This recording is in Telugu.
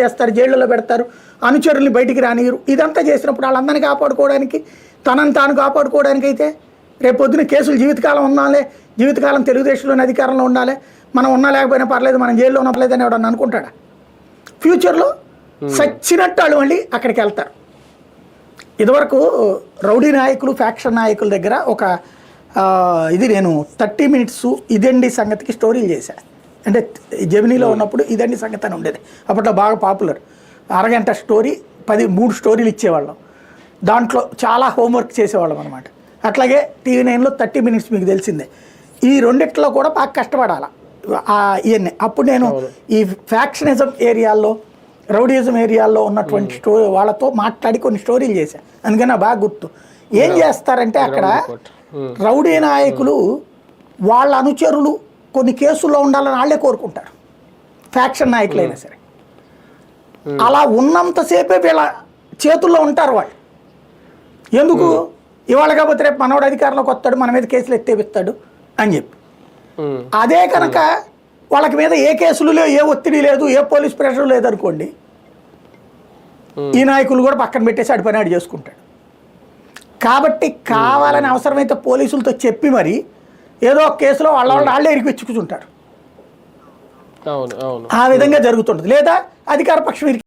చేస్తారు జైళ్ళలో పెడతారు అనుచరుల్ని బయటికి రానియరు ఇదంతా చేసినప్పుడు వాళ్ళందరినీ కాపాడుకోవడానికి తనని తాను కాపాడుకోవడానికి అయితే రేపు పొద్దున కేసులు జీవితకాలం ఉండాలి జీవితకాలం తెలుగుదేశంలోని అధికారంలో ఉండాలి మనం ఉన్నా లేకపోయినా పర్లేదు మనం జైల్లో ఉన్నట్లేదని ఎవడన్నా అనుకుంటాడా? ఫ్యూచర్లో సచ్చినట్టు వాళ్ళు మళ్ళీ అక్కడికి వెళ్తారు. ఇదివరకు రౌడీ నాయకులు ఫ్యాక్షన్ నాయకుల దగ్గర ఒక ఇది నేను థర్టీ మినిట్స్ ఇదండి సంగతికి స్టోరీలు చేశాను అంటే జమినీలో ఉన్నప్పుడు ఇదండి సంగతి అని ఉండేది. అప్పట్లో బాగా పాపులర్. అరగంట స్టోరీ పది మూడు స్టోరీలు ఇచ్చేవాళ్ళం. దాంట్లో చాలా హోంవర్క్ చేసేవాళ్ళం అనమాట అట్లాగే టీవీ నైన్లో థర్టీ మినిట్స్ మీకు తెలిసిందే. ఈ రెండిట్లో కూడా బాగా కష్టపడాలి. ఇవన్నీ అప్పుడు నేను ఈ ఫ్యాక్షనిజం ఏరియాల్లో రౌడీజం ఏరియాల్లో ఉన్నటువంటి స్టో వాళ్ళతో మాట్లాడి కొన్ని స్టోరీలు చేశాను అందుకని బాగా గుర్తు. ఏం చేస్తారంటే అక్కడ రౌడీ నాయకులు వాళ్ళ అనుచరులు కొన్ని కేసుల్లో ఉండాలని వాళ్ళే కోరుకుంటారు. ఫ్యాక్షన్ నాయకులైనా సరే. అలా ఉన్నంతసేపే వీళ్ళ చేతుల్లో ఉంటారు వాళ్ళు. ఎందుకు? ఇవాళ కాకపోతే రేపు మనోడు అధికారంలోకి వస్తాడు మన మీద కేసులు ఎత్తేపిస్తాడు అని చెప్పి. అదే కనుక వాళ్ళకి మీద ఏ కేసులు లేవు ఏ ఒత్తిడి లేదు ఏ పోలీస్ ప్రెషర్ లేదనుకోండి ఈ నాయకులు కూడా పక్కన పెట్టేసి అడి పని ఆడు చేసుకుంటాడు. కాబట్టి కావాలని అవసరమైతే పోలీసులతో చెప్పి మరి ఏదో ఒక కేసులో వాళ్ళ వాళ్ళు వాళ్ళే అవును అవును. ఆ విధంగా జరుగుతుంటుంది. లేదా అధికార పక్షం ఇరికి